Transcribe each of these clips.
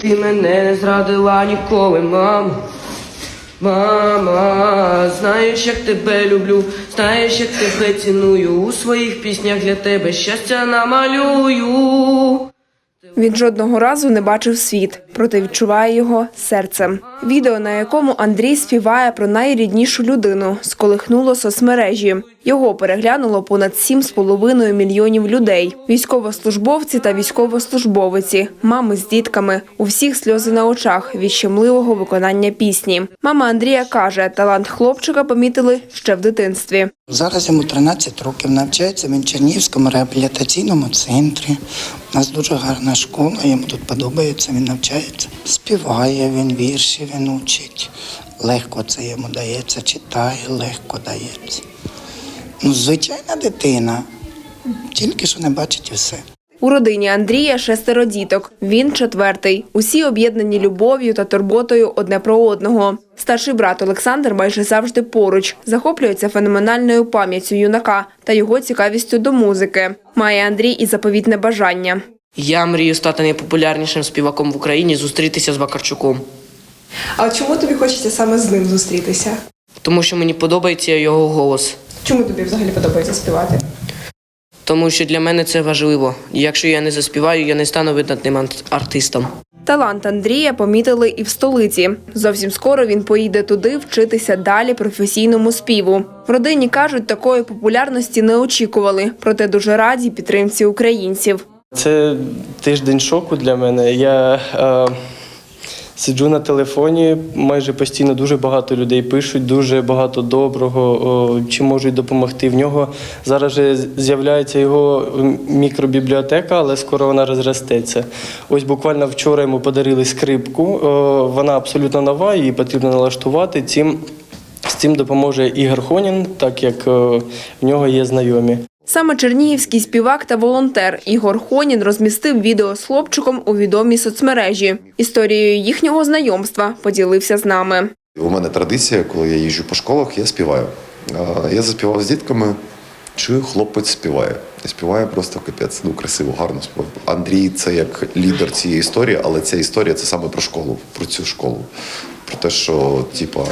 Ти мене не зрадила ніколи, мама. Мама, знаєш, як тебе люблю, знаєш, як тебе ціную. У своїх піснях для тебе щастя намалюю. Він жодного разу не бачив світ, проте відчуває його серцем. Відео, на якому Андрій співає про найріднішу людину, сколихнуло соцмережі. Його переглянуло понад 7,5 мільйонів людей: військовослужбовці та військовослужбовиці, мами з дітками. У всіх сльози на очах від щемливого виконання пісні. Мама Андрія каже, талант хлопчика помітили ще в дитинстві. Зараз йому 13 років навчається в Чернігівському реабілітаційному центрі. У нас дуже гарна школа, йому тут подобається, він навчається. Співає він, вірші він учить. Легко це йому дається, читає, легко дається. Ну, звичайна дитина, тільки що не бачить і все. У родині Андрія шестеро діток. Він четвертий. Усі об'єднані любов'ю та турботою одне про одного. Старший брат Олександр майже завжди поруч. Захоплюється феноменальною пам'яттю юнака та його цікавістю до музики. Має Андрій і заповітне бажання. Я мрію стати найпопулярнішим співаком в Україні, зустрітися з Вакарчуком. А чому тобі хочеться саме з ним зустрітися? Тому що мені подобається його голос. Чому тобі взагалі подобається співати? Тому що для мене це важливо. Якщо я не заспіваю, я не стану видатним артистом. Талант Андрія помітили і в столиці. Зовсім скоро він поїде туди вчитися далі професійному співу. В родині кажуть, такої популярності не очікували, проте дуже раді підтримці українців. Це тиждень шоку для мене. Я е, сиджу на телефоні, майже постійно дуже багато людей пишуть, дуже багато доброго, о, чи можуть допомогти. В нього зараз же з'являється його мікробібліотека, але скоро вона розростеться. Ось буквально вчора йому подарили скрипку. О, вона абсолютно нова, її потрібно налаштувати. Цим, з цим допоможе Ігор Хонін, так як е, в нього є знайомі. Саме чернігівський співак та волонтер Ігор Хонін розмістив відео з хлопчиком у відомій соцмережі. Історією їхнього знайомства поділився з нами. У мене традиція, коли я їжджу по школах, я співаю. Я заспівав з дітками, чую, хлопець співає. Співає просто капець, ну красиво, гарно співає. Андрій це як лідер цієї історії, але ця історія це саме про школу, про цю школу. Про те, що, типа,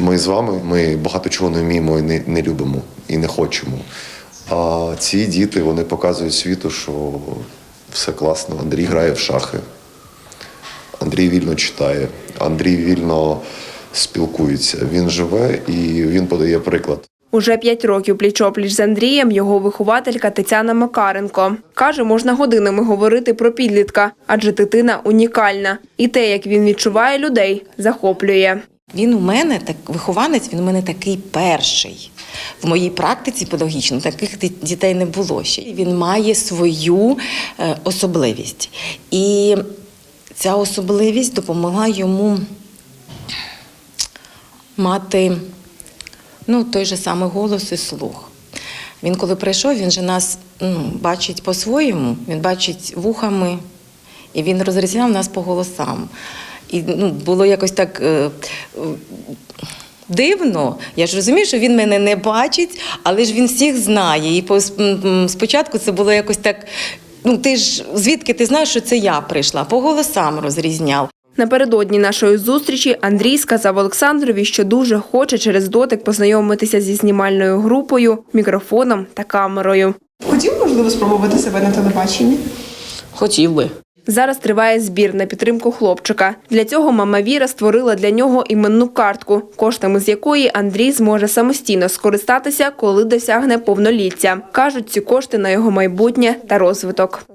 ми з вами, ми багато чого не вміємо і не, не любимо і не хочемо. А ці діти вони показують світу, що все класно. Андрій грає в шахи. Андрій вільно читає, Андрій вільно спілкується. Він живе і він подає приклад. Уже п'ять років пліч-опліч з Андрієм його вихователька Тетяна Макаренко. Каже, можна годинами говорити про підлітка, адже дитина унікальна. І те, як він відчуває людей, захоплює. Він у мене так вихованець, він у мене такий перший. В моїй практиці педагогічно таких дітей не було ще. Він має свою е, особливість. І ця особливість допомогла йому мати ну, той же самий голос і слух. Він коли прийшов, він же нас ну, бачить по-своєму, він бачить вухами, і він розрізняв нас по голосам. І ну, було якось так е, дивно. Я ж розумію, що він мене не бачить, але ж він всіх знає. І спочатку це було якось так. Ну, ти ж звідки ти знаєш, що це я прийшла? По голосам розрізняв. Напередодні нашої зустрічі Андрій сказав Олександрові, що дуже хоче через дотик познайомитися зі знімальною групою, мікрофоном та камерою. Хотів, можливо, спробувати себе на телебаченні? Хотів би. Зараз триває збір на підтримку хлопчика. Для цього мама Віра створила для нього іменну картку, коштами з якої Андрій зможе самостійно скористатися, коли досягне повноліття. Кажуть, ці кошти на його майбутнє та розвиток.